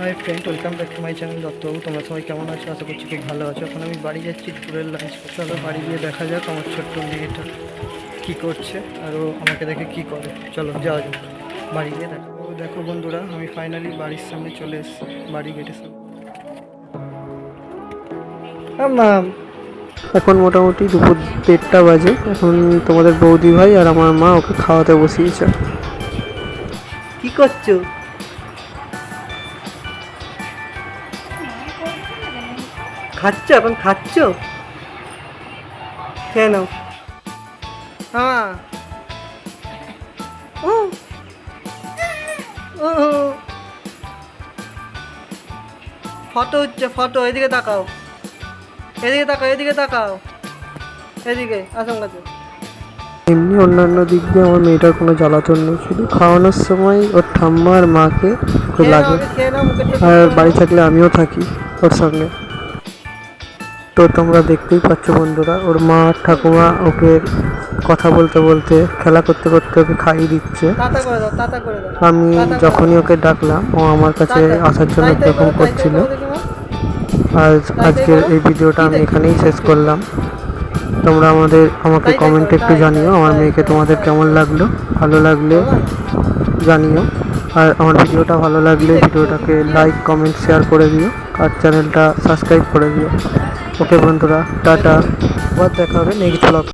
Hi friend welcome back to my channel দত্তবাবু তোমরা সবাই কেমন আছো? আশা করছি খুব ভালো আছো। এখন আমি বাড়ি যাচ্ছি দুপুরের লাঞ্চ চলো বাড়ি গিয়ে দেখা যাক আমার ছোট্ট মেয়েটা কী করছে আর ও আমাকে দেখে কি করে। চলো যাওয়া যাক। বাড়ি গিয়ে দেখো দেখো বন্ধুরা আমি ফাইনালি বাড়ির সামনে চলে এসেছি বাড়ি গেটের সামনে। মাম এখন মোটামুটি দুপুর দেড়টা বাজে। এখন তোমাদের বৌদি ভাই আর আমার মা ওকে খাওয়াতে বসিয়েছে। কি করছ? খাচ্ছ এখন খাচ্ছ? কেন হ্যাঁ। ও। ও। ফটো হচ্ছে ফটো এদিকে তাকাও। এদিকে তাকাও এদিকে তাকাও। এদিকে আসম কাছে। এমনি অন্যান্য দিক দিয়ে আমার মেয়েটার কোনো জ্বালাতন নেই শুধু খাওয়ানোর সময় ওর ঠাম্মা আর মাকে খুব লাগে। আর বাড়ি থাকলে আমিও থাকি ওর সঙ্গে। তো তোমরা দেখতেই পাচ্ছ বন্ধুরা ওর মা ঠাকুমা ওকে কথা বলতে বলতে খেলা করতে করতে ওকে খাইয়ে দিচ্ছে। আমি যখনই ওকে ডাকলাম ও আমার কাছে আসার জন্য এরকম করছিল। আর আজকের এই ভিডিওটা আমি এখানেই শেষ করলাম। তোমরা আমাদের আমাকে কমেন্টে একটু জানিও আমার মেয়েকে তোমাদের কেমন লাগল ভালো লাগলে। জানিও। আর আমার ভিডিওটা ভালো লাগলে ভিডিওটাকে লাইক কমেন্ট শেয়ার করে দিও আর চ্যানেলটা সাবস্ক্রাইব করে দিও। ওকে বন্ধুরা, টাটা। আবার দেখা হবে নেক্সট ব্লগ